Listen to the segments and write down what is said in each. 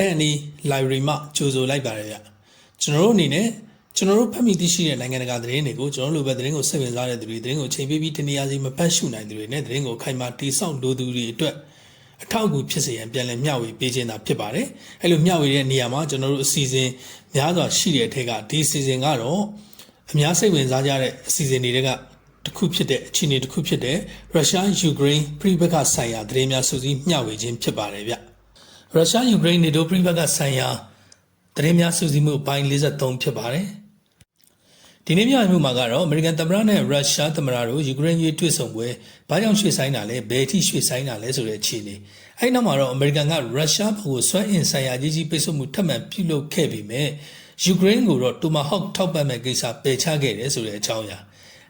အဲ့ဒီ library မှာကြိုဆိုလိုက်ပါတယ်ဗျကျွန်တော်တို့အနေနဲ့ကျွန်တော်တို့ဖတ်မိသိရှိတဲ့နိုင်ငံတကာသတင်းတွေကိုကျွန်တော်တို့လိုပဲသတင်းကိုစိတ်ဝင်စားတဲ့သူတွေသတင်းကိုချိန်ပေးပြီးတနည်းအားဖြင့်မဖတ်ရှုနိုင်သူတွေနဲ့သတင်းကိုခိုင်မာတိဆောက်လိုသူတွေအတွက်အထောက်အကူဖြစ်စေရန်ပြန်လည်မျှဝေပေးခြင်းသာဖြစ်ပါတယ်အဲ့လိုမျှဝေတဲ့နေရာမှာကျွန်တော်တို့အစီအစဉ်များစွာရှိတဲ့အထက်ကဒီအစီအစဉ်ကတော့အများစိတ်ဝင်စားကြတဲ့အစီအစဉ်တွေကတစ်ခုဖြစ်တဲ့အခြေအနေတစ်ခုဖြစ်တဲ့ရုရှားယူကရိန်းပြည်ပခဆိုင်ရာသတင်းများစုစည်းမျှဝေခြင်းဖြစ်ပါတယ်ဗျ ရုရှားယူကရိန်းနေတိုပြည်ပခဆိုင်ရာသတင်းများစုစည်းမှုအပိုင်း53ဖြစ်ပါတယ်ဒီနေ့မြန်မာမှုမှာကတော့အမေရိကန်သမ္မတနဲ့ရုရှားသမ္မတတို့ယူကရိန်းရေးတွေ့ဆုံပွဲဘာကြောင့်ရွှေ့ဆိုင်းတာလဲဘယ်အထိရွှေ့ဆိုင်းတာလဲဆိုတဲ့အခြေအနေအဲ့နောက်မှာတော့အမေရိကန်ကရုရှားဘက်ကိုဆွဲအင်ဆိုင်ရာကြီးကြီးပိတ်ဆို့မှုထပ်မံပြုလုပ်ခဲ့ပြီးမြဲယူကရိန်းကိုတော့တူမာဟော့ထောက်ပံ့မဲ့ကိစ္စပယ်ချခဲ့တယ်ဆိုတဲ့အကြောင်းအရာ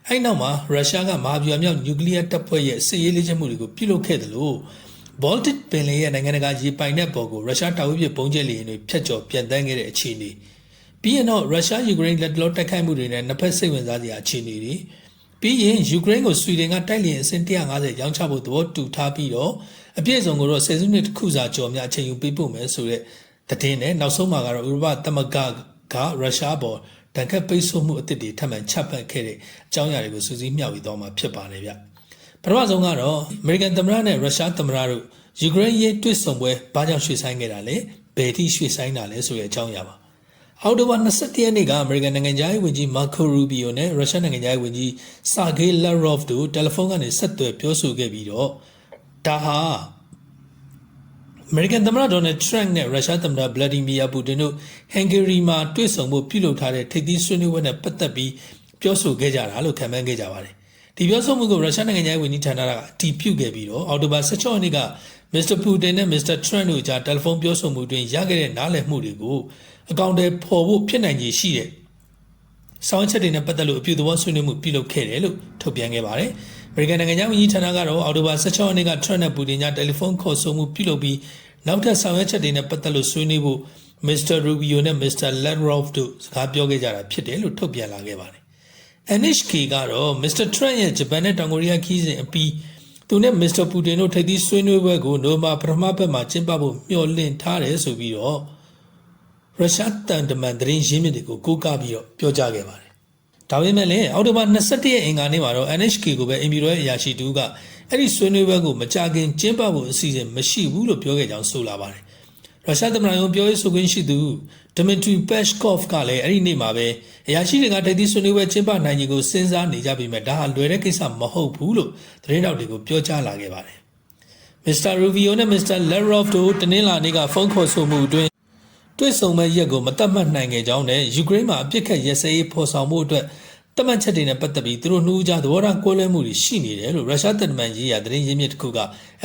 အဲ့နောက်မှာရုရှားကမဟာဗျူဟာမြောက်နျူကလ িয়ার တပ်ဖွဲ့ရဲ့စစ်ရေးလေ့ကျင့်မှုတွေကိုပြုလုပ်ခဲ့တယ်လို့ Baltic ပင်လယ်ရဲ့နိုင်ငံတကာရေပိုင်တဲ့ပေါ်ကိုရုရှားတာဝေးပြပုံကျက်လေယာဉ်တွေဖျက်ကျော်ပြန်တန်းခဲ့တဲ့အခြေအနေပြီးရင်တော့ရုရှားယူကရိန်းလက်တလောတိုက်ခိုက်မှုတွေနဲ့နှစ်ဖက်စိတ်ဝင်စားစရာအခြေအနေတွေပြီးရင်ယူကရိန်းကိုဆွီဒင်ကတိုက်လျင်အဆင့်150ရောင်းချဖို့သဘောတူထားပြီးတော့အပြည့်အစုံကိုတော့ဆယ်စုနှစ်တစ်ခုစာကျော်များအချိန်ယူပေးပို့မယ်ဆိုတဲ့သတင်းနဲ့နောက်ဆုံးမှာကတော့ဥရောပသမဂ္ဂကရုရှားပေါ်တန်ခတ်ပိတ်ဆို့မှုအသစ်တွေထပ်မံချမှတ်ခဲ့တဲ့အကြောင်းအရာတွေကိုစူးစီးမျှဝေသွားမှာဖြစ်ပါတယ်ဗျ ပထမဆုံးကတော့အမေရိကန်သမ္မတနဲ့ရုရှားသမ္မတတို့ယူကရိန်းရေးတွေ့ဆုံပွဲဘာကြောင့်ရွှေ့ဆိုင်းခဲ့တာလဲဘယ်ထိရွှေ့ဆိုင်းတာလဲဆိုတဲ့အကြောင်းအရာပါအောက်တိုဘာ21ရက်နေ့ကအမေရိကန်နိုင်ငံသားရေးဝန်ကြီးမာကိုရူဘီယိုနဲ့ရုရှားနိုင်ငံသားရေးဝန်ကြီးဆာဂေးလာရော့ဖ်တို့တယ်လီဖုန်းကနေဆက်သွယ်ပြောဆိုခဲ့ပြီးတော့ဒါဟာအမေရိကန်သမ္မတဒေါ်နယ်ထရန့်နဲ့ရုရှားသမ္မတဗလာဒီမီယာပူတင်တို့ဟန်ဂေရီမှာတွေ့ဆုံဖို့ပြုလုပ်ထားတဲ့ထိပ်သီးဆွေးနွေးပွဲနဲ့ပတ်သက်ပြီးပြောဆိုခဲ့ကြတာလို့ခံမှန်းခဲ့ကြပါတယ်။ ဒီပြောဆိုမှုကိုရုရှားနိုင်ငံသားဝန်ကြီးဌာနကအတည်ပြုခဲ့ပြီးတော့အော်တိုဘာ16ရက်နေ့ကမစ္စတာပူတင်နဲ့မစ္စတာထရန့်တို့ကြားတယ်လီဖုန်းပြောဆိုမှုတွင်ရခဲ့တဲ့နားလည်မှုတွေကိုအကောင့်တွေပေါ်ဖို့ဖြစ်နိုင်ခြေရှိတဲ့ဆောင်းချက်တွေနဲ့ပတ်သက်လို့အပြုသဘောဆွေးနွေးမှုပြုလုပ်ခဲ့တယ်လို့ထုတ်ပြန်ခဲ့ပါတယ်။အမေရိကန်နိုင်ငံသားဝန်ကြီးဌာနကတော့အော်တိုဘာ16ရက်နေ့ကထရန့်နဲ့ပူတင်ကြားတယ်လီဖုန်းခေါ်ဆိုမှုပြုလုပ်ပြီးနောက်ထပ်ဆောင်ရွက်ချက်တွေနဲ့ပတ်သက်လို့ဆွေးနွေးဖို့မစ္စတာရူဘီယိုနဲ့မစ္စတာလက်ရော့ဖ်တို့စကားပြောခဲ့ကြတာဖြစ်တယ်လို့ထုတ်ပြန်လာခဲ့ပါတယ်။ NHK ကတော့မစ္စတာထရန့်ရဲ့ဂျပန်နဲ့တောင်ကိုရီးယားခီးစဉ်အပြီးသူနဲ့မစ္စတာပူတင်တို့ထိပ်သီးဆွေးနွေးပွဲကိုနိုမာပထမဘက်မှာကျင်းပဖို့မျှော်လင့်ထားတယ်ဆိုပြီးတော့ရုရှားတန်တမန်သတင်းရင်းမြစ်တွေကိုကိုးကားပြီးတော့ပြောကြားခဲ့ပါတယ်။ဒါပေမဲ့လည်းအောက်တိုဘာ21ရက်အင်္ဂါနေ့မှာတော့ NHK ကိုပဲအင်မီရောရဲ့အရာရှိတူကအဲ့ဒီဆွေးနွေးပွဲကိုမကြခင်ကျင်းပဖို့အစီအစဉ်မရှိဘူးလို့ပြောခဲ့ကြောင်းဆိုလာပါတယ်။ရုရှားသမ္မတရုံးပြောရေးဆိုခွင့်ရှိသူ ဒမင်ထရီပက်ရှ်ကော့ဖ်ကလည်းအဲ့ဒီနေ့မှာပဲအရာရှိတွေကထိပ်သီးဆွေးနွေးပွဲကျင်းပနိုင်ခြင်းကိုစဉ်းစားနေကြပြီးမြဲဒါဟာလွယ်တဲ့ကိစ္စမဟုတ်ဘူးလို့သတင်းတောက်တွေကိုပြောကြားလာခဲ့ပါတယ်။မစ္စတာရူဗီယိုနဲ့မစ္စတာလက်ရော့ဖ်တို့တနင်္လာနေ့ကဖုန်းခေါ်ဆိုမှုအတွင်းတွေ့ဆုံမဲ့ရက်ကိုမတတ်မှတ်နိုင်ခဲ့ကြောင်းနဲ့ယူကရိန်းမှာအပြစ်ခတ်ရစရေးဖော်ဆောင်မှုအတွက်တမန်ချက်တွေနဲ့ပတ်သက်ပြီးသူတို့နှူးကြသဘောထားကွဲလွဲမှုတွေရှိနေတယ်လို့ရုရှားတပ်မန်ကြီးရာသတင်းရင်းမြစ်တစ်ခုက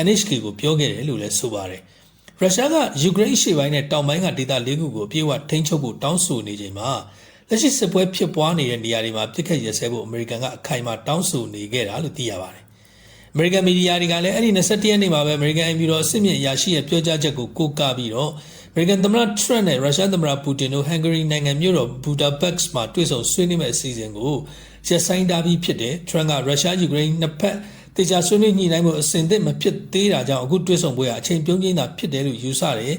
NHK ကိုပြောခဲ့တယ်လို့လည်းဆိုပါတယ်။ ရုရှားကယူကရိန်းရှေ့ပိုင်းနဲ့တောင်ပိုင်းကဒေသ၄ခုကိုအပြည့်အဝထိန်းချုပ်ဖို့တောင်းဆိုနေချိန်မှာလက်ရှိစစ်ပွဲဖြစ်ပွားနေတဲ့နေရာတွေမှာပြစ်ခတ်ရစဲဖို့အမေရိကန်ကအခိုင်အမာတောင်းဆိုနေခဲ့တာလို့သိရပါတယ်။အမေရိကန်မီဒီယာတွေကလည်းအဲ့ဒီ21ရက်နေ့မှာပဲအမေရိကန်အင်ဘီရောအစစ်မြစ်အရာရှိရဲ့ပြောကြားချက်ကိုကိုးကားပြီးတော့အမေရိကန်သမ္မတထရန့်နဲ့ရုရှားသမ္မတပူတင်တို့ဟန်ဂေရီနိုင်ငံမြို့တော်ဘူဒါပက်စ်မှာတွေ့ဆုံဆွေးနွေးမဲ့အစီအစဉ်ကိုရက်ဆိုင်တာပြီးဖြစ်တယ်ထရန့်ကရုရှားယူကရိန်းနှစ်ဖက် တေချာဆွေးနွေးညှိနှိုင်းမှုအစဉ်သစ်မဖြစ်သေးတာကြောင့်အခုတွေ့ဆုံပွဲကအချိန်ပြုံးချင်းသာဖြစ်တယ်လို့ယူဆတယ်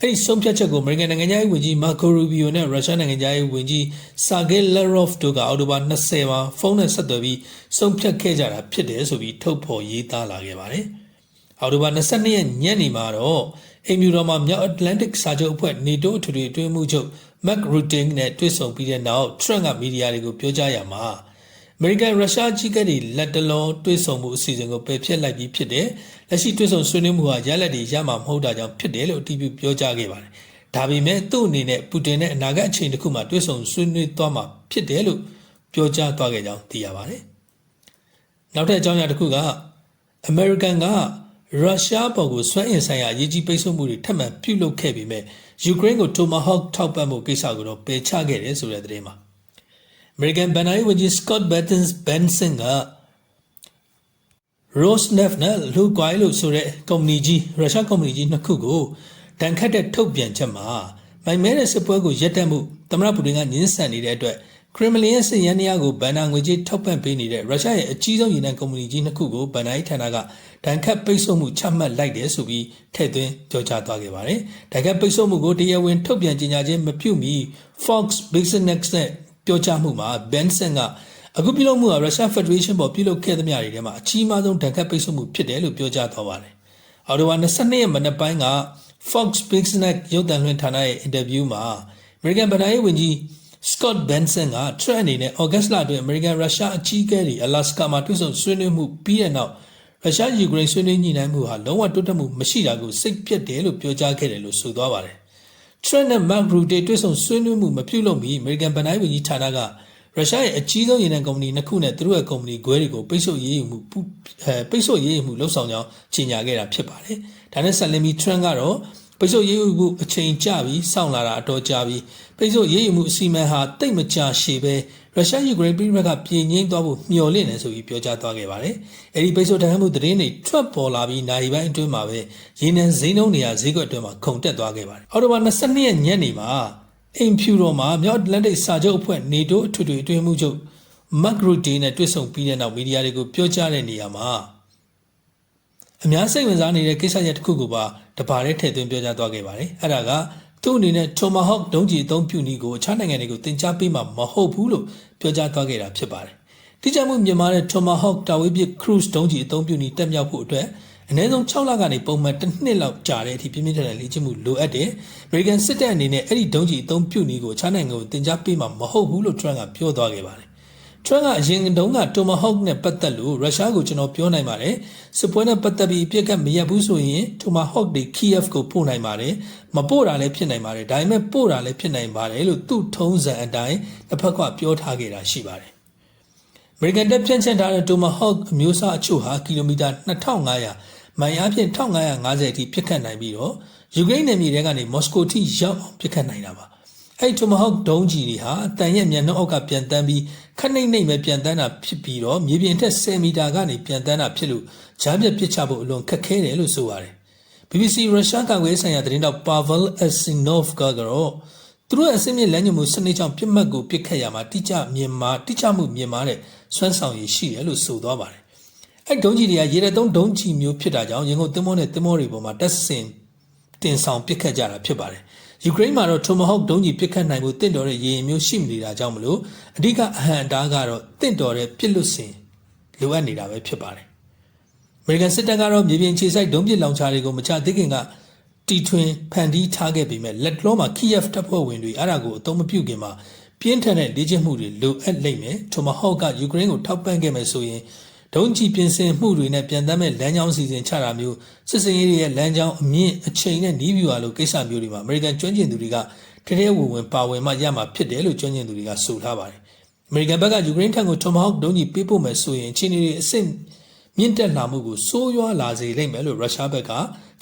အဲ့ဒီဆုံးဖြတ်ချက်ကိုအမေရိကန်နိုင်ငံသားရေးဝန်ကြီးမာကိုရူဘီယိုနဲ့ရုရှားနိုင်ငံသားရေးဝန်ကြီးဆာဂေလာရော့ဖ်တို့ကအောက်တိုဘာ20မှာဖုန်းနဲ့ဆက်သွယ်ပြီးဆုံးဖြတ်ခဲ့ကြတာဖြစ်တယ်ဆိုပြီးထုတ်ဖော်ရေးသားလာခဲ့ပါတယ်။အောက်တိုဘာ22ရက်ညနေမှာတော့အင်မြူတော်မှာမြောက်အတ္တလန်တစ်စာချုပ်အဖွဲ့ NATO အထွေထွေအတွင်းမှုချုပ်မက်ရူတင်နဲ့တွေ့ဆုံပြီးတဲ့နောက်ထရန့်ကမီဒီယာတွေကိုပြောကြားရမှာ အမေရိကန်ရုရှားကြီးကတွေလက်တလုံးတွေ့ဆုံမှုအစီအစဉ်ကိုပယ်ဖျက်လိုက်ပြီးဖြစ်တယ်။လက်ရှိတွေ့ဆုံဆွေးနွေးမှုဟာရလက်တွေရမှာမဟုတ်တာကြောင့်ဖြစ်တယ်လို့အတည်ပြုပြောကြားခဲ့ပါတယ်။ဒါပေမဲ့သူ့အနေနဲ့ပူတင်နဲ့အနာဂတ်အချိန်တစ်ခုမှာတွေ့ဆုံဆွေးနွေးသွားမှာဖြစ်တယ်လို့ပြောကြားသွားခဲ့ကြောင်းသိရပါတယ်။နောက်ထပ်အကြောင်းအရာတစ်ခုကအမေရိကန်ကရုရှားပေါ်ကိုဆွဲအင်ဆိုင်ရာအရေးကြီးပိတ်ဆို့မှုတွေထပ်မံပြုလုပ်ခဲ့ပြီးမြဲယူကရိန်းကိုတိုမာဟော့ထောက်ပံ့မှုကိစ္စကိုတော့ပယ်ချခဲ့တယ်ဆိုတဲ့သတင်းပါ American ဘန်နာရေးဝန်ကြီး Scott Bettins Benson က Rosneft နဲ့ Lukoil လို့ဆိုတဲ့ကုမ္ပဏီကြီးရုရှားကုမ္ပဏီကြီးနှစ်ခုကိုတန်ခတ်တဲ့ထုတ်ပြန်ချက်မှာမိုင်မဲတဲ့စစ်ပွဲကိုရပ်တန့်မှုသမ္မတပူတင်ကညှင်းဆန်နေတဲ့အတွက်ခရမလင်ရဲ့စစ်ရန်တရားကိုဗန်နာငွေကြေးထောက်ပံ့ပေးနေတဲ့ရုရှားရဲ့အကြီးဆုံးရေနံကုမ္ပဏီကြီးနှစ်ခုကိုဗန်နာရေးဌာနကဒဏ်ခတ်ပိတ်ဆို့မှုချမှတ်လိုက်တယ်ဆိုပြီးထည့်သွင်းပြောကြားသွားခဲ့ပါတယ်။ဒဏ်ခတ်ပိတ်ဆို့မှုကိုတရားဝင်ထုတ်ပြန်ကြေညာခြင်းမပြုမီ Fox Business နဲ့ ပြောကြားမှုမှာ Benson ကအခုပြုလုပ်မှုဟာရုရှား Federation ပေါ်ပြုလုပ်ခဲ့သမျှတွေထဲမှာအကြီးမားဆုံးဒဏ်ခတ်ပိတ်ဆို့မှုဖြစ်တယ်လို့ပြောကြားသွားပါတယ်။အော်တိုဝါ22ရက်မနက်ပိုင်းက Fox Business ရုပ်သံလွှင့်ဌာနရဲ့အင်တာဗျူးမှာ American ဗဏ္ဍာရေးဝန်ကြီး Scott Benson က Trump အနေနဲ့ August လအတွင်း American ရုရှားအကြီးအကဲတွေ Alaska မှာတွေ့ဆုံဆွေးနွေးမှုပြီးတဲ့နောက်ရုရှားယူကရိန်းဆွေးနွေးညှိနှိုင်းမှုဟာလုံးဝတိုးတက်မှုမရှိတာကိုစိတ်ပြတ်တယ်လို့ပြောကြားခဲ့တယ်လို့ဆိုသွားပါတယ်။ Trump နဲ့ Mark Rutte တွေ့ဆုံဆွေးနွေးမှုမပြုလုပ်မီ American ဗဏ္ဍာရေးဝန်ကြီးဌာနကရုရှားရဲ့အကြီးဆုံးရေနံကုမ္ပဏီနှစ်ခုနဲ့သူတို့ရဲ့ကုမ္ပဏီခွဲတွေကိုပိတ်ဆို့ရေးယူမှုအဲပိတ်ဆို့ရေးယူမှုလှုပ်ဆောင်ကြောင်းကြေညာခဲ့တာဖြစ်ပါတယ်။ဒါနဲ့ဆက်လက်ပြီး Trump ကတော့ပိတ်ဆို့ရေးယူမှုအချိန်ကြာပြီးစောင့်လာတာအတော်ကြာပြီးပိတ်ဆို့ရေးယူမှုအစီအမံဟာတိတ်မကြာရှည်ပဲ ရုရှားယူကရိန်းပြည်ပကပြည်ငင်းသွားဖို့မျှော်လင့်နေဆိုပြီးပြောကြားသွားခဲ့ပါတယ်။အဲဒီပိတ်ဆို့တမ်းမှုသတင်းတွေထွက်ပေါ်လာပြီးနိုင်ပိုင်းအတွင်းမှာပဲရေနံဈေးနှုန်းတွေကဈေးကွက်အတွင်းမှာခုန်တက်သွားခဲ့ပါတယ်။အော်တိုဘာ22ရက်ညနေမှာအိမ်ဖြူတော်မှာမြောက်အတ္တလန်တိတ်စာချုပ်အဖွဲ့နေတိုးအထွေထွေအတွင်းမှုချုပ်မက်ဂရူဒေးနဲ့တွေ့ဆုံပြီးတဲ့နောက်မီဒီယာတွေကိုပြောကြားတဲ့နေရာမှာအများစိတ်ဝင်စားနေတဲ့ကိစ္စရပ်တစ်ခုကိုပါတပါးတည်းထည့်သွင်းပြောကြားသွားခဲ့ပါတယ်။အဲ့ဒါက သူ့အနေနဲ့ Tomahawk ဒုံးကျည်အသုံးပြုနည်းကိုအခြားနိုင်ငံတွေကိုတင် जा ပေးမှာမဟုတ်ဘူးလို့ပြောကြားသွားခဲ့တာဖြစ်ပါတယ်။တိကျမှုမြန်မာတဲ့ Tomahawk တာဝေးပစ် cruise ဒုံးကျည်အသုံးပြုနည်းတက်မြောက်ဖို့အတွက်အနည်းဆုံး6လကနေပုံမှန်တစ်နှစ်လောက်ကြာတဲ့အထိပြင်းပြင်းထန်ထန်လေ့ကျင့်မှုလိုအပ်တယ်။ American စစ်တပ်အနေနဲ့အဲ့ဒီဒုံးကျည်အသုံးပြုနည်းကိုအခြားနိုင်ငံကိုတင် जा ပေးမှာမဟုတ်ဘူးလို့ Trump ကပြောသွားခဲ့ပါတယ်။ Trump ကအရင်တုန်းက Tomahawk နဲ့ပတ်သက်လို့ရုရှားကိုကျွန်တော်ပြောနိုင်ပါတယ်။စစ်ပွဲနဲ့ပတ်သက်ပြီးအပြစ်ကမရက်ဘူးဆိုရင် Tomahawk တွေ Kiev ကိုပို့နိုင်ပါတယ်။မပို့တာလည်းဖြစ်နိုင်ပါတယ်။ဒါပေမဲ့ပို့တာလည်းဖြစ်နိုင်ပါတယ်လို့သူ့ထုံးစံအတိုင်းတစ်ဖက်ကပြောထားခဲ့တာရှိပါတယ်။ American တပ်ဖြန့်ချထားတဲ့ Tomahawk အမျိုးအစားအချို့ဟာကီလိုမီတာ2500မိုင်အားဖြင့်1550အထိပြစ်ခတ်နိုင်ပြီးတော့ယူကရိန်းနယ်မြေထဲကနေမော်စကိုထိရောက်အောင်ပြစ်ခတ်နိုင်တာပါ အဲ့တိုမဟောက်ဒုံးကြီးတွေဟာအတန်ရဲ့မျက်နှာအောက်ကပြန်တန်းပြီးခက်နှိမ့်နှိမ့်ပဲပြန်တန်းတာဖြစ်ပြီးတော့မြေပြင်ထက်10မီတာကနေပြန်တန်းတာဖြစ်လို့ဂျားပြက်ပစ်ချဖို့အလွန်ခက်ခဲတယ်လို့ဆိုပါတယ် BBC ရုရှားကာကွယ်ဆိုင်ရာသတင်းတောက် Pavel Asinov ကတော့သူတို့အစင်းမြင့်လမ်းညွှန်မှုစနစ်ကြောင့်ပြစ်မှတ်ကိုပစ်ခတ်ရမှာတိကျမြင်မာတိကျမှုမြင်မာတဲ့စွမ်းဆောင်ရည်ရှိတယ်လို့ဆိုသွားပါတယ်အဲ့ဒုံးကြီးတွေကရေရတုံးဒုံးကြီးမျိုးဖြစ်တာကြောင့်ရင်ကုန်သင်္ဘောနဲ့သင်္ဘောတွေပေါ်မှာတက်ဆင် တင်ဆောင်ပစ်ခတ်ကြတာဖြစ်ပါတယ်ယူကရိန်းမှာတော့ Tomahawk ဒုံးကြီးပစ်ခတ်နိုင်မှုတင့်တော်တဲ့ရေရင်မျိုးရှိမနေတာကြောင့်မလို့အဓိကအဟံအတားကတော့တင့်တော်တဲ့ပစ်လွတ်စင်လိုအပ်နေတာပဲဖြစ်ပါတယ်။ American စစ်တပ်ကတော့မြေပြင်ခြေစိုက်ဒုံးပစ်လောင်ချာတွေကိုမချသေးခင်ကတီထွင်ဖန်တီးထားခဲ့ပေမဲ့လက်လောမှာ Kiev တပ်ဖွဲ့ဝင်တွေအဲ့ဒါကိုအသုံးမပြုခင်မှာပြင်းထန်တဲ့လေ့ကျင့်မှုတွေလိုအပ်လိမ့်မယ်။ Tomahawk ကယူကရိန်းကိုထောက်ပံ့ခဲ့မယ်ဆိုရင် ဒုံးကျည်ပြင်ဆင်မှုတွေနဲ့ပြန်တမ်းမဲ့လမ်းကြောင်းစီစဉ်ချတာမျိုးစစ်စင်ရေးတွေရဲ့လမ်းကြောင်းအမြင့်အချိန်နဲ့နီးဗျူဟာလိုကိစ္စမျိုးတွေမှာအမေရိကန်ကျွမ်းကျင်သူတွေကတထဲဝင်ဝင်ပါဝင်မှရမှာဖြစ်တယ်လို့ကျွမ်းကျင်သူတွေကဆိုထားပါတယ်။အမေရိကန်ဘက်ကယူကရိန်းထံကို Tomahawk ဒုံးကျည်ပေးပို့မယ်ဆိုရင်ချင်းတွေအဆင့်မြင့်တက်လာမှုကိုစိုးရွားလာစေလိမ့်မယ်လို့ရုရှားဘက်က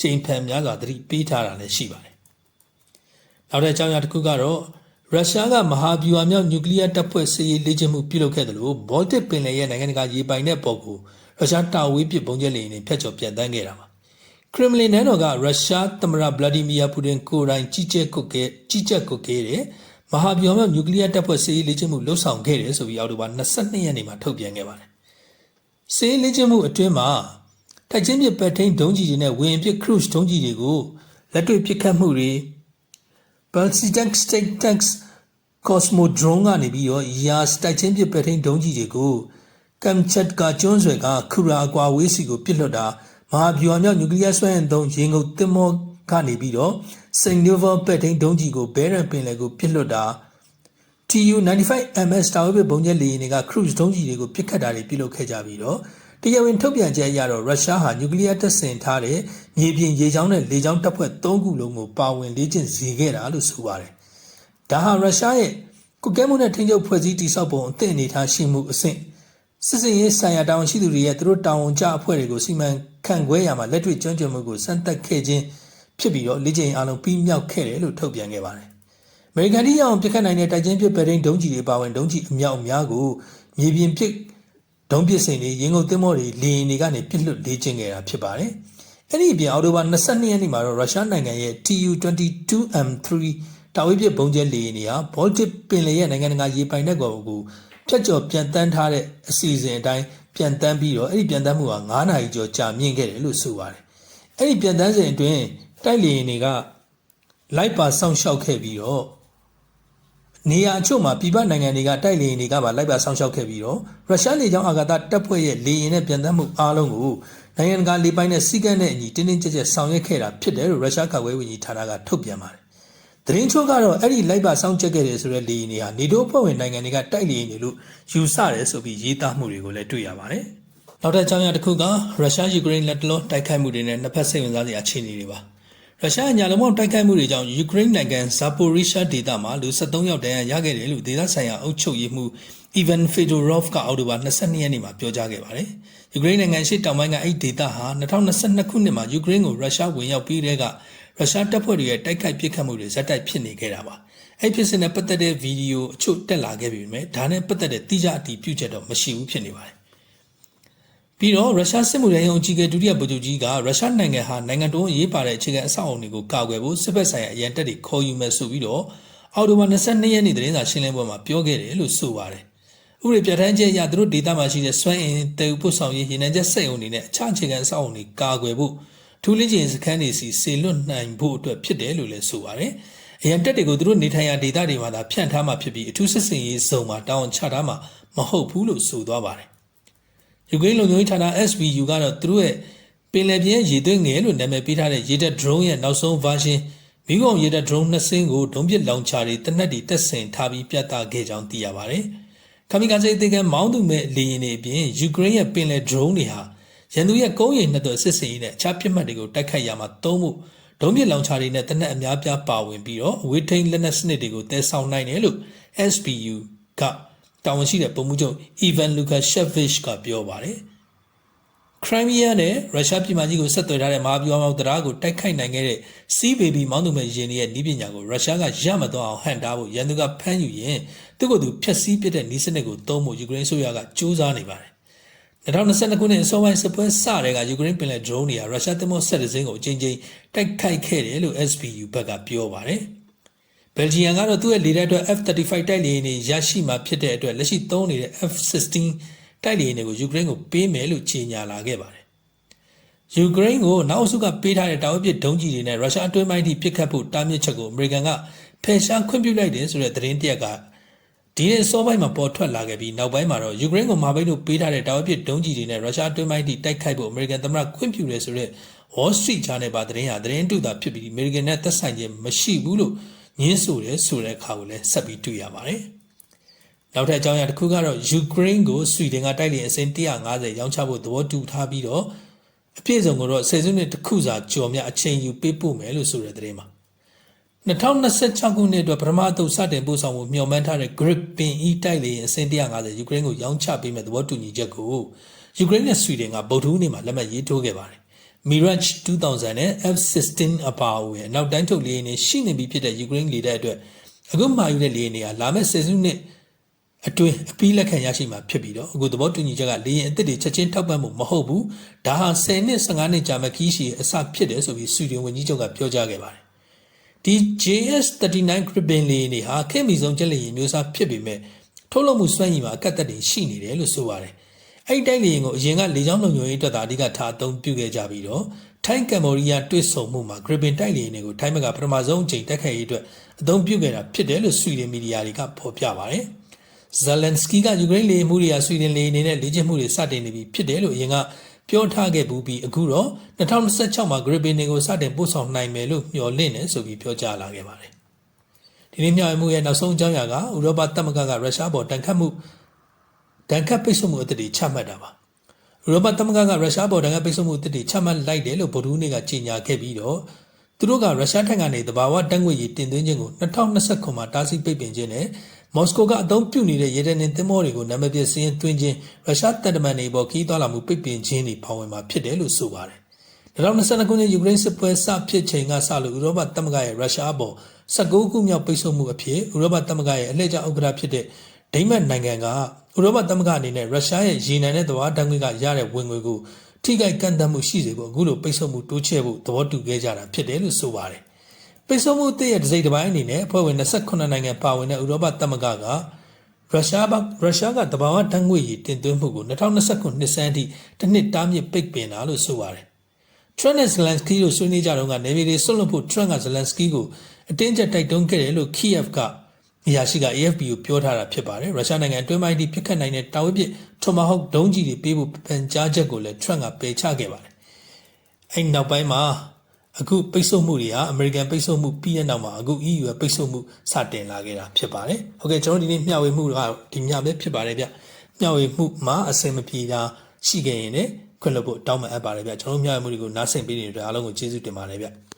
ချိန်ဖန်များစွာသတိပေးထားတာလည်းရှိပါတယ်။နောက်တဲ့အကြောင်းအရာတစ်ခုကတော့ ရုရှားကမဟာဗျူဟာမြောက်နျူကလ িয়ার တပ်ဖွဲ့စစ်ရေးလေ့ကျင့်မှုပြုလုပ်ခဲ့တယ်လို့ဘော်တစ်ပင်လယ်ရဲ့နိုင်ငံတကာရေပိုင်တဲ့ပေါ်ကိုရုရှားတာဝေးပစ်ပုံကျဲလေယာဉ်တွေဖျက်ချော်ပြန်တန်းခဲ့တာပါခရမလင်နန်းတော်ကရုရှားသမ္မတဗလာဒီမီယာပူတင်ကိုယ်တိုင်ကြီးကျယ်ကုတ်ခဲ့ကြီးကျယ်ကုတ်ခဲ့တဲ့မဟာဗျူဟာမြောက်နျူကလ িয়ার တပ်ဖွဲ့စစ်ရေးလေ့ကျင့်မှုလှုပ်ဆောင်ခဲ့တယ်ဆိုပြီးအောက်တိုဘာ22ရက်နေ့မှာထုတ်ပြန်ခဲ့ပါတယ်စစ်ရေးလေ့ကျင့်မှုအတွင်းမှာတိုက်ချင်းပြပက်ထိန်ဒုံးကြီးတွေနဲ့ဝင်ပစ်ခရုစ်ဒုံးကြီးတွေကိုလက်တွေ့ပစ်ခတ်မှုတွေ Ballistic State Tanks Cosmodrome ကနေပြီးတော့ယာစတိုက်ချင်းပစ်ပက်ထိန်ဒုံးကြီးတွေကိုကမ်ချတ်ကာကျွန်းဆွယ်ကခူရာအကွာဝေးစီကိုပစ်လွတ်တာမဟာဗျူဟာမြောက်နျူကလ িয়ার စွမ်းအင်သုံးရေငုပ်သင်္ဘောကနေပြီးတော့စိန်နိုဗာပက်ထိန်ဒုံးကြီးကိုဘဲရန်ပင်လယ်ကိုပစ်လွတ်တာ TU95MS တာဝေးပစ်ဘုံကျဲလေယာဉ်တွေကခရုစ်ဒုံးကြီးတွေကိုပစ်ခတ်တာတွေပြုလုပ်ခဲ့ကြပြီးတော့တရားဝင်ထုတ်ပြန်ချက်အရတော့ရုရှားဟာနျူကလ িয়ার တပ်ဆင်ထားတဲ့မြေပြင်ရေကြောင်းနဲ့လေကြောင်းတပ်ဖွဲ့၃ခုလုံးကိုပါဝင်လေ့ကျင့်စေခဲ့တာလို့ဆိုပါတယ်။ ဒါဟာရုရှားရဲ့ကုကဲမှုနဲ့ထိန်းချုပ်ဖွဲ့စည်းတည်ဆောက်ပုံအသင့်အနေထားရှိမှုအဆင့်စစ်စင်ရေးဆိုင်ရာတာဝန်ရှိသူတွေရဲ့သူတို့တာဝန်ကျအဖွဲ့တွေကိုစီမံခန့်ခွဲရမှာလက်တွေ့ကျွမ်းကျင်မှုကိုစမ်းသပ်ခဲ့ခြင်းဖြစ်ပြီးတော့လေ့ကျင့်အားလုံးပြီးမြောက်ခဲ့တယ်လို့ထုတ်ပြန်ခဲ့ပါတယ်။အမေရိကန်ပြည်အောင်ပြစ်ခတ်နိုင်တဲ့တိုက်ချင်းပြစ်ပယ်ဒိန်ဒုံးကြီးတွေပါဝင်ဒုံးကြီးအမြောက်အများကိုမြေပြင်ပစ်ဒုံးပစ်စင်တွေရင်ကုန်သင်္ဘောတွေလေယာဉ်တွေကနေပစ်လွတ်လေ့ကျင့်ခဲ့တာဖြစ်ပါတယ်။အဲ့ဒီအပြင်အောက်တိုဘာ22ရက်နေ့မှာတော့ရုရှားနိုင်ငံရဲ့ TU-22M3 တာဝေးပြစ်ဘုံကျဲလေယာဉ်တွေဟာဘောလတစ်ပင်လယ်ရဲ့နိုင်ငံတကာရေပိုင်နက်ကိုဖြတ်ကျော်ပြန်တန်းထားတဲ့အစီအစဉ်အတိုင်းပြန်တန်းပြီးတော့အဲ့ဒီပြန်တန်းမှုဟာ9နာရီကျော်ကြာမြင့်ခဲ့တယ်လို့ဆိုပါတယ်အဲ့ဒီပြန်တန်းစဉ်အတွင်းတိုက်လေယာဉ်တွေကလိုက်ပါစောင့်ရှောက်ခဲ့ပြီးတော့နေရာအချို့မှာပြည်ပနိုင်ငံတွေကတိုက်လေယာဉ်တွေကပါလိုက်ပါစောင့်ရှောက်ခဲ့ပြီးတော့ရုရှားလေကြောင်းအာကာသတပ်ဖွဲ့ရဲ့လေယာဉ်နဲ့ပြန်တန်းမှုအားလုံးကိုနိုင်ငံတကာလေပိုင်နဲ့စီကံနဲ့အညီတင်းတင်းကြပ်ကြပ်ဆောင်ရွက်ခဲ့တာဖြစ်တယ်လို့ရုရှားကာကွယ်ရေးဝန်ကြီးဌာနကထုတ်ပြန်ပါတယ်။ သတင်းချို့ကတော့အဲ့ဒီလိုက်ပါစောင့်ကြပ်ခဲ့တယ်ဆိုတဲ့လေယာဉ်တွေဟာနေတိုးအဖွဲ့ဝင်နိုင်ငံတွေကတိုက်လေယာဉ်တွေလို့ယူဆတယ်ဆိုပြီးရေးသားမှုတွေကိုလည်းတွေ့ရပါတယ်။နောက်တစ်ကြောင်းရတစ်ခုကရုရှားယူကရိန်းလက်တလုံးတိုက်ခိုက်မှုတွေနဲ့နှစ်ဖက်စိတ်ဝင်စားစရာအခြေအနေတွေပါ။ရုရှားညာလုံးပေါင်းတိုက်ခိုက်မှုတွေကြောင့်ယူကရိန်းနိုင်ငံဇာပိုရီရှားဒေသမှာလူ73ယောက်တန်းရရခဲ့တယ်လို့ဒေသဆိုင်ရာအုပ်ချုပ်ရေးမှူး Ivan Fedorov ကအောက်တိုဘာ22ရက်နေ့မှာပြောကြားခဲ့ပါတယ်။ယူကရိန်းနိုင်ငံရှိတောင်ပိုင်းကအဲ့ဒီဒေသဟာ2022ခုနှစ်မှာယူကရိန်းကိုရုရှားဝင်ရောက်ပြီးတဲ့က ရုရှားတပ်ဖွဲ့တွေရဲ့တိုက်ခိုက်ပစ်ခတ်မှုတွေဇက်တိုက်ဖြစ်နေခဲ့တာပါ။အဲ့ဖြစ်စဉ်နဲ့ပတ်သက်တဲ့ဗီဒီယိုအချို့တက်လာခဲ့ပြီမယ်။ဒါနဲ့ပတ်သက်တဲ့တိကျအတည်ပြုချက်တော့မရှိဘူးဖြစ်နေပါတယ်။ပြီးတော့ရုရှားစစ်မှုထမ်းရုံးအကြီးအကဲဒုတိယဗိုလ်ချုပ်ကြီးကရုရှားနိုင်ငံဟာနိုင်ငံတော်ရေးပါတဲ့အခြေခံအဆောက်အအုံတွေကိုကာကွယ်ဖို့စစ်ဘက်ဆိုင်ရာအရန်တပ်တွေခေါ်ယူမယ်ဆိုပြီးတော့အော်တိုဘာ22ရက်နေ့သတင်းစာရှင်းလင်းပွဲမှာပြောခဲ့တယ်လို့ဆိုပါတယ်။ဥပဒေပြဋ္ဌာန်းချက်အရသူတို့ဒေသမှာရှိတဲ့စွမ်းအင်တေပို့ဆောင်ရေးရေနံချက်စက်ရုံတွေနဲ့အခြားအခြေခံအဆောက်အအုံတွေကာကွယ်ဖို့ ထူးလင်းကျင်စခန်းတွေစီစေလွတ်နိုင်ဖို့အတွက်ဖြစ်တယ်လို့လည်းဆိုပါတယ်။အရန်တက်တွေကိုသူတို့နေထိုင်ရာဒေသတွေမှာသာဖြန့်ထားမှဖြစ်ပြီးအထူးစစ်စင်ရေးစုံမှာတောင်းချထားမှမဟုတ်ဘူးလို့ဆိုသွားပါတယ်။ယူကရိန်းလုံခြုံရေးဌာန SBU ကတော့သူတို့ရဲ့ပင်လယ်ပြင်ရေသွင်းငယ်လို့နာမည်ပေးထားတဲ့ရေတပ် drone ရဲ့နောက်ဆုံး version မိကုန်ရေတပ် drone နှစ်စင်းကိုဒုံးပစ်လောင်ချာတွေတနက်တွေတက်ဆင်ထားပြီးပြသခဲ့ကြောင်းသိရပါတယ်။ခမီကာစိတ်အသေးကမောင်းသူမဲ့လေယာဉ်တွေအပြင်ယူကရိန်းရဲ့ပင်လယ် drone တွေဟာ ရန်သူရဲ့ကုန်းရိပ်နှစ်သွယ်စစ်စင်ရေးနဲ့အခြားပြစ်မှတ်တွေကိုတိုက်ခိုက်ရမှာသုံးဖို့ဒုံးပစ်လောင်ချာတွေနဲ့တနက်အများပြားပါဝင်ပြီးတော့အဝေးထိန်လက်နက်စနစ်တွေကိုတည်ဆောက်နိုင်တယ်လို့ SBU ကတာဝန်ရှိတဲ့ပုံမှုချုပ် Ivan Lukashevich ကပြောပါတယ်။ခရိုင်းမီးယားနဲ့ရုရှားပြည်မကြီးကိုဆက်သွယ်ထားတဲ့မဟာဗျူဟာမောက်တရားကိုတိုက်ခိုက်နိုင်ခဲ့တဲ့ Sea Baby မောင်းသူမဲ့ယာဉ်ရဲ့နီးပညာကိုရုရှားကရမတော့အောင်ဟန်တားဖို့ရန်သူကဖမ်းယူရင်သူ့ကိုယ်သူဖျက်ဆီးပစ်တဲ့နီးစနစ်ကိုသုံးဖို့ယူကရိန်းဆိုရကစူးစမ်းနေပါတယ်။ 2022ခုနှစ်အစောပိုင်းစစ်ပွဲစတဲ့ကယူကရိန်းပင်လယ် drone တွေကရုရှားသင်္ဘောဆက်တစင်းကိုအချင်းချင်းတိုက်ခိုက်ခဲ့တယ်လို့ SBU ဘက်ကပြောပါတယ်။ဘယ်လ်ဂျီယံကတော့သူ့ရဲ့လေတပ်အတွက် F-35 တိုက်လေယာဉ်တွေရရှိမှဖြစ်တဲ့အတွက်လက်ရှိသုံးနေတဲ့ F-16 တိုက်လေယာဉ်တွေကိုယူကရိန်းကိုပေးမယ်လို့ကြေညာလာခဲ့ပါတယ်။ယူကရိန်းကိုနောက်စုကပေးထားတဲ့တာဝပစ်ဒုံးကျည်တွေနဲ့ရုရှားအတွင်းပိုင်းထိပစ်ခတ်ဖို့တားမြစ်ချက်ကိုအမေရိကန်ကဖယ်ရှားခွင့်ပြုလိုက်တယ်ဆိုတဲ့သတင်းတရက်က ဒီနေ့စောပိုင်းမှာပေါ်ထွက်လာခဲ့ပြီးနောက်ပိုင်းမှာတော့ယူကရိန်းကိုမာဘိတ်တို့ပေးထားတဲ့တာဝပစ်ဒုံးကျည်တွေနဲ့ရုရှားအတွင်းပိုင်းထိတိုက်ခိုက်ဖို့အမေရိကန်သမ္မတခွင့်ပြုတယ်ဆိုတဲ့ Wall Street Journal ပါသတင်းဟာသတင်းတူတာဖြစ်ပြီးအမေရိကန်နဲ့သက်ဆိုင်ခြင်းမရှိဘူးလို့ညင်းဆိုတယ်ဆိုတဲ့အခါကိုလည်းဆက်ပြီးတွေ့ရပါတယ်။နောက်ထပ်အကြောင်းအရာတစ်ခုကတော့ယူကရိန်းကိုဆွီဒင်ကတိုက်လေအစင်150ရောင်းချဖို့သဘောတူထားပြီးတော့အပြည့်စုံကိုတော့ဆယ်စုနှစ်တစ်ခုစာကျော်မြအချိန်ယူပေးပို့မယ်လို့ဆိုတဲ့သတင်းမှာ 2026ခုနှစ်အတွက်ပထမအသုတ်စတင်ပို့ဆောင်မှုမျှော်မှန်းထားတဲ့ Gripen E တိုက်လေအစင်150ယူကရိန်းကိုရောင်းချပေးမဲ့သဘောတူညီချက်ကိုယူကရိန်းနဲ့ဆွီဒင်ကဗုဒ္ဓဟူးနေ့မှာလက်မှတ်ရေးထိုးခဲ့ပါတယ် Mirage 2000နဲ့ F16 အပါအဝင်နောက်တိုင်းထုတ်လေယာဉ်တွေရှိနေပြီဖြစ်တဲ့ယူကရိန်းလေတပ်အတွက်အခုမှယူတဲ့လေယာဉ်တွေကလာမယ့်ဆယ်စုနှစ်အတွင်းအပီးလက်ခံရရှိမှာဖြစ်ပြီးတော့အခုသဘောတူညီချက်ကလေရင်အစ်စ်တွေချက်ချင်းထောက်ပံ့မှုမဟုတ်ဘူးဒါဟာ10နှစ်15နှစ်ကြာမှခီးရှည်အစဖြစ်တယ်ဆိုပြီးဆွီဒင်ဝန်ကြီးချုပ်ကပြောကြားခဲ့ပါတယ် ဒီ JS39 Gripen လေယာဉ်တွေဟာခေတ်မီဆုံးချက်လေယာဉ်မျိုးစားဖြစ်ပေမဲ့ထုတ်လုပ်မှုစွမ်းရည်မှာအကန့်အသတ်တွေရှိနေတယ်လို့ဆိုပါတယ်အဲ့ဒီတိုက်လေယာဉ်ကိုအရင်ကလေကြောင်းလုံခြုံရေးအတွက်သာအဓိကထားအသုံးပြုခဲ့ကြပြီးတော့ထိုင်းကမ်ဘောဒီးယားတွေ့ဆုံမှုမှာ Gripen တိုက်လေယာဉ်တွေကိုထိုင်းဘက်ကပထမဆုံးအကြိမ်တက်ခဲ့ရေးအတွက်အသုံးပြုခဲ့တာဖြစ်တယ်လို့ဆွီဒင်မီဒီယာတွေကဖော်ပြပါတယ်။ဇလန်စကီကယူကရိန်းလေမှုတွေကဆွီဒင်လေအနေနဲ့လေ့ကျင့်မှုတွေစတင်နေပြီဖြစ်တယ်လို့အရင်က ပြောထားခဲ့ဘူးပြီးအခုတော့2026မှာ Gripen တွေကိုစတင်ပို့ဆောင်နိုင်မယ်လို့မျှော်လင့်နေဆိုပြီးပြောကြားလာခဲ့ပါတယ်။ဒီနေ့မြောက်မှုရဲ့နောက်ဆုံးအကြောင်းအရာကဥရောပသမဂ္ဂကရုရှားပေါ်တန်ခတ်မှုတန်ခတ်ပိတ်ဆို့မှုအသစ်တွေချမှတ်တာပါ။ဥရောပသမဂ္ဂကရုရှားပေါ်တန်ခတ်ပိတ်ဆို့မှုအသစ်တွေချမှတ်လိုက်တယ်လို့ဗိုလ်ဒူးနေ့ကကြေညာခဲ့ပြီးတော့သူတို့ကရုရှားထံကနေတဘာဝတန်ငွေရည်တင်သွင်းခြင်းကို2029မှာတားဆီးပိတ်ပင်ခြင်းနဲ့ မော်စကိုကအသုံးပြုနေတဲ့ရေတပ်နဲ့သင်္ဘောတွေကိုနာမည်ပြစင်းသွင်းခြင်းရုရှားတပ်တမန်တွေပေါ်ခီးသွားလာမှုပိတ်ပင်ခြင်းတွေပါဝင်မှာဖြစ်တယ်လို့ဆိုပါတယ်။2022ခုနှစ်ယူကရိန်းစစ်ပွဲစဖြစ်ချိန်ကစလို့ဥရောပသမဂ္ဂရဲ့ရုရှားပေါ်19ခုမြောက်ပိတ်ဆို့မှုအဖြစ်ဥရောပသမဂ္ဂရဲ့အလှည့်ကျဥက္ကဋ္ဌဖြစ်တဲ့ဒိမတ်နိုင်ငံကဥရောပသမဂ္ဂအနေနဲ့ရုရှားရဲ့ရေနံနဲ့သဘာဝဓာတ်ငွေ့ကရတဲ့ဝင်ငွေကိုထိခိုက်ကန့်သတ်မှုရှိစေဖို့အခုလိုပိတ်ဆို့မှုတိုးချဲ့ဖို့သဘောတူခဲ့ကြတာဖြစ်တယ်လို့ဆိုပါတယ်။ ပိတ်ဆို့မှုအသစ်ရဲ့ဒစိတစ်ပိုင်းအနေနဲ့အဖွဲ့ဝင်28နိုင်ငံပါဝင်တဲ့ဥရောပသမဂ္ဂကရုရှားဘရုရှားကတဘာဝတန်းငွေရည်တင်သွင်းမှုကို2029နှစ်ဆန်းအထိတစ်နှစ်တားမြစ်ပိတ်ပင်တာလို့ဆိုပါတယ်။ Trump နဲ့ Zelensky တို့ဆွေးနွေးကြတော့ကနေပြည်တော်ဆွတ်လွတ်ဖို့ Trump က Zelensky ကိုအတင်းကျပ်တိုက်တွန်းခဲ့တယ်လို့ Kiev ကအရာရှိက AFP ကိုပြောထားတာဖြစ်ပါတယ်။ရုရှားနိုင်ငံအတွင်းပိုင်းထိပြစ်ခတ်နိုင်တဲ့တာဝေးပစ် Tomahawk ဒုံးကျည်တွေပေးဖို့ပန်ကြားချက်ကိုလည်း Trump ကပယ်ချခဲ့ပါတယ်။အဲ့နောက်ပိုင်းမှာ အခုပိတ်ဆို့မှုတွေဟာအမေရိကန်ပိတ်ဆို့မှုပြီးတဲ့နောက်မှာအခု EU ရဲ့ပိတ်ဆို့မှုစတင်လာခဲ့တာဖြစ်ပါတယ်။ဟုတ်ကဲ့ကျွန်တော်ဒီနေ့မျှဝေမှုကဒီမျှပဲဖြစ်ပါတယ်ဗျ။မျှဝေမှုမှာအစင်မပြေတာရှိခဲ့ရင်လည်းခွင့်လွှတ်ဖို့တောင်းပန်အပ်ပါတယ်ဗျ။ကျွန်တော်မျှဝေမှုတွေကိုနားဆင်ပေးနေတဲ့အတွက်အားလုံးကိုကျေးဇူးတင်ပါတယ်ဗျ။